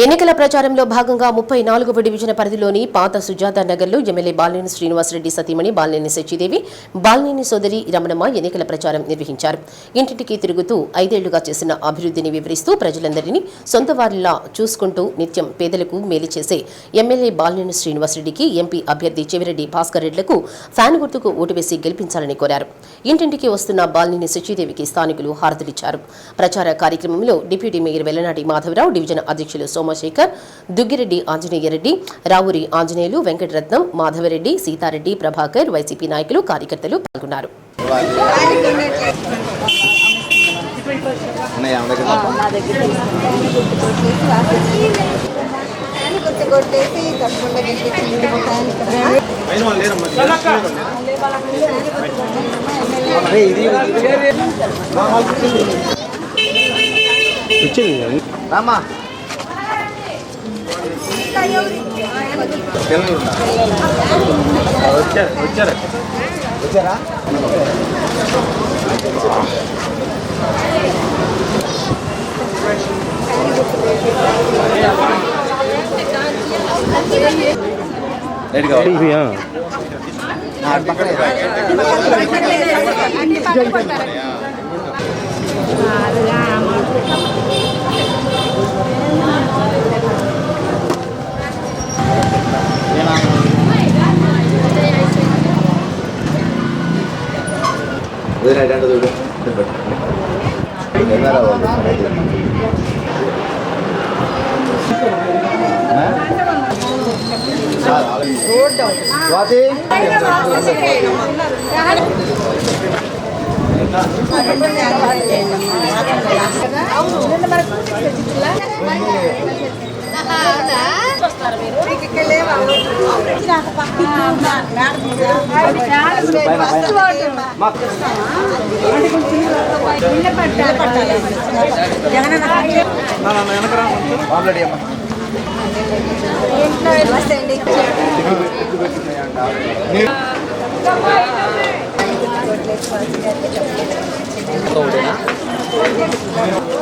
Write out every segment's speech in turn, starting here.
ఎన్నికల ప్రచారంలో భాగంగా ముప్పై నాలుగవ డివిజన్ పరిధిలోని పాత సుజాత నగర్లో ఎమ్మెల్యే బాలినేని శ్రీనివాసరెడ్డి సతీమణి బాలినేని సచిదేవి బాలినేని సోదరి రమణమ్మ ఎన్నికల ప్రచారం నిర్వహించారు. ఇంటింటికి తిరుగుతూ ఐదేళ్ళుగా చేసిన అభివృద్ధిని వివరిస్తూ ప్రజలందరినీ సొంత వారిలా చూసుకుంటూ నిత్యం పేదలకు మేలు చేసే ఎమ్మెల్యే బాలినేని శ్రీనివాసరెడ్డికి ఎంపీ అభ్యర్థి చెవిరెడ్డి భాస్కర్ రెడ్లకు ఫ్యాన్ గుర్తుకు ఓటు వేసి గెలిపించాలని కోరారు. ఇంటింటికి వస్తున్న బాలినేని సచిదేవికి స్థానికులు హారతులిచ్చారు. ప్రచార కార్యక్రమంలో deputy mayor Vellanati Madhavarao division అధ్యక్షులు సోమశేఖర్ దుగ్గిరెడ్డి ఆంజనేయరెడ్డి రావురి ఆంజనేయులు వెంకటరత్నం మాధవరెడ్డి సీతారెడ్డి ప్రభాకర్ వైసీపీ నాయకులు కార్యకర్తలు పాల్గొన్నారు. మన వచ్చారు వచ్చారు వచ్చారా రెడీ కావాలి పక్కనే వదిలేడు అంటే చూడు camera వాళ్ళు. ఆ? నమస్తే అండి. ఫ్యాన్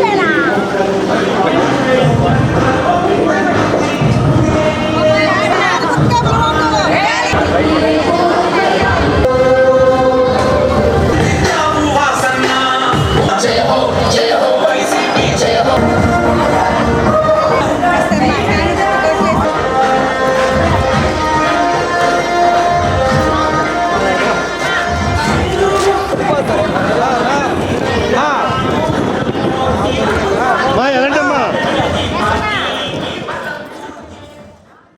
来啦。